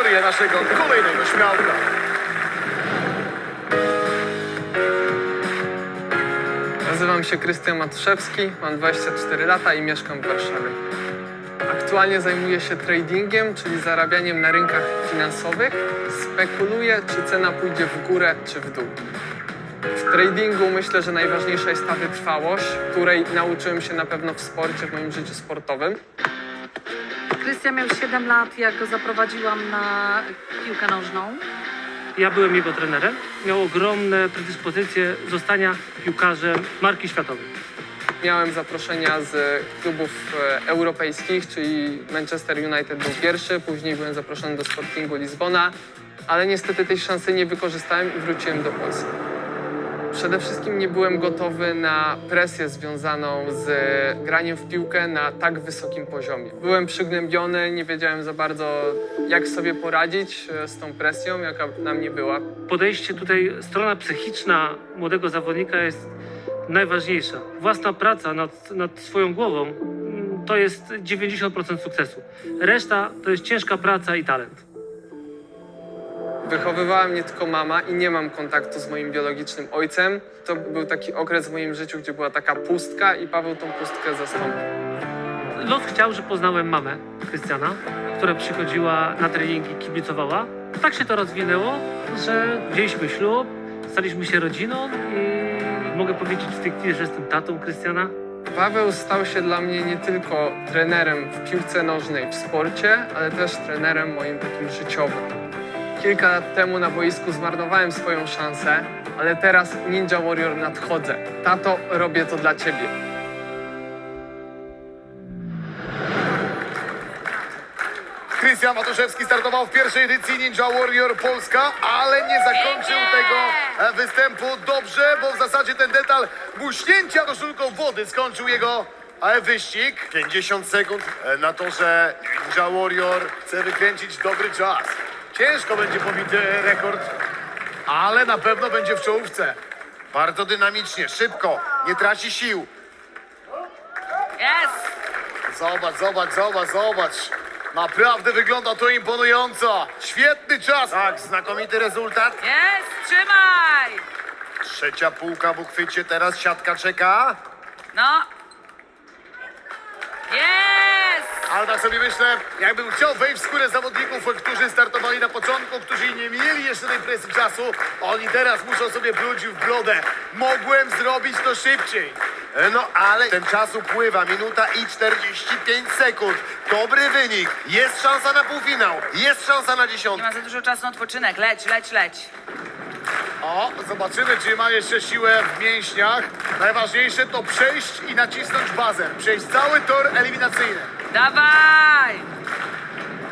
historię naszego kolejnego śmiałka. Nazywam się Krystian Matuszewski, mam 24 lata i mieszkam w Warszawie. Aktualnie zajmuję się tradingiem, czyli zarabianiem na rynkach finansowych. Spekuluję, czy cena pójdzie w górę, czy w dół. W tradingu myślę, że najważniejsza jest ta wytrwałość, której nauczyłem się na pewno w sporcie, w moim życiu sportowym. Krystian miał 7 lat, jak go zaprowadziłam na piłkę nożną. Ja byłem jego trenerem. Miał ogromne predyspozycje zostania piłkarzem marki światowej. Miałem zaproszenia z klubów e, europejskich, czyli Manchester United był pierwszy, później byłem zaproszony do Sportingu Lizbona, ale niestety tej szansy nie wykorzystałem i wróciłem do Polski. Przede wszystkim nie byłem gotowy na presję związaną z graniem w piłkę na tak wysokim poziomie. Byłem przygnębiony, nie wiedziałem za bardzo, jak sobie poradzić e, z tą presją, jaka na mnie była. Podejście tutaj, strona psychiczna młodego zawodnika jest najważniejsza. Własna praca nad, nad swoją głową mm, to jest 90% sukcesu. Reszta to jest ciężka praca i talent. Wychowywała mnie tylko mama i nie mam kontaktu z moim biologicznym ojcem. To był taki okres w moim życiu, gdzie była taka pustka i Paweł tą pustkę zastąpił. Los chciał, że poznałem mamę Krystiana, która przychodziła na treningi, kibicowała. Tak się to rozwinęło, że wzięliśmy ślub, staliśmy się rodziną i mogę powiedzieć w tej chwili, że jestem tatą Krystiana. Paweł stał się dla mnie nie tylko trenerem w piłce nożnej, w sporcie, ale też trenerem moim takim życiowym. Kilka lat temu na boisku zmarnowałem swoją szansę, ale teraz Ninja Warrior nadchodzę. Tato, robię to dla ciebie. Krystian Matuszewski startował w pierwszej edycji Ninja Warrior Polska, ale nie zakończył tego e, występu dobrze, bo w zasadzie ten detal buśnięcia koszulką wody skończył jego e, wyścig. 50 sekund e, na to, że Ninja Warrior chce wykręcić dobry czas. Ciężko będzie pobity rekord, ale na pewno będzie w czołówce. Bardzo dynamicznie, szybko, nie traci sił. Jest! Zobacz, zobacz, zobacz, zobacz. Naprawdę wygląda to imponująco. Świetny czas. Tak, znakomity rezultat. Jest! Trzymaj! Trzecia półka w uchwycie, teraz siatka czeka. No! Jest! Ale tak sobie myślę, jakbym chciał wejść w skórę zawodników, którzy startowali na początku, którzy nie mieli jeszcze tej presji czasu, oni teraz muszą sobie pluć w brodę. Mogłem zrobić to szybciej. No ale ten czas upływa, minuta i 45 sekund. Dobry wynik, jest szansa na półfinał, jest szansa na Nie ma za dużo czasu na odpoczynek. Leć, leć, leć. O, zobaczymy, czy ma jeszcze siłę w mięśniach. Najważniejsze to przejść i nacisnąć bazę. Przejść cały tor eliminacyjny. Dawaj!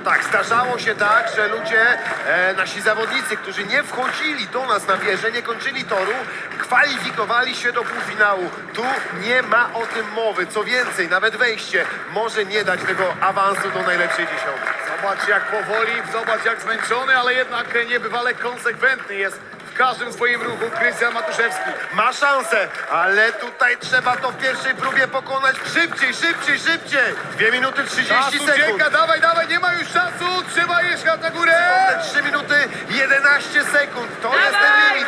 Tak, zdarzało się tak, że ludzie, e, nasi zawodnicy, którzy nie wchodzili do nas na wieżę, nie kończyli toru, kwalifikowali się do półfinału. Tu nie ma o tym mowy. Co więcej, nawet wejście może nie dać tego awansu do najlepszej dziesiątki. Zobacz jak powoli, zobacz jak zmęczony, ale jednak niebywale konsekwentny jest każdym swoim ruchu Krystian Matuszewski. Ma szansę, ale tutaj trzeba to w pierwszej próbie pokonać szybciej, szybciej, szybciej. Dwie minuty 30 Czas sekund. ucieka, dawaj, dawaj, nie ma już czasu, trzeba jechać na górę! 3 minuty 11 sekund. To jest ten Dawaj! limit.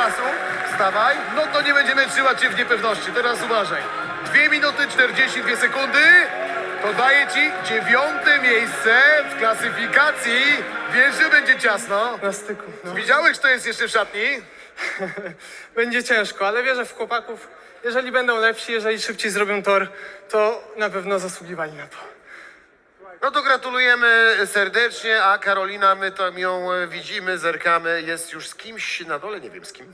Czasu. Wstawaj. No to nie będziemy trzymać się w niepewności, teraz uważaj. 2 minuty 42 sekundy, to daje ci dziewiąte miejsce w klasyfikacji. Wiesz, że będzie ciasno. Na styku. No. Widziałeś, kto jest jeszcze w szatni? Będzie ciężko, ale wierzę w chłopaków. Jeżeli będą lepsi, jeżeli szybciej zrobią tor, to na pewno zasługiwali na to. No to gratulujemy serdecznie, a Karolina, my tam ją widzimy, zerkamy, jest już z kimś na dole, nie wiem z kim.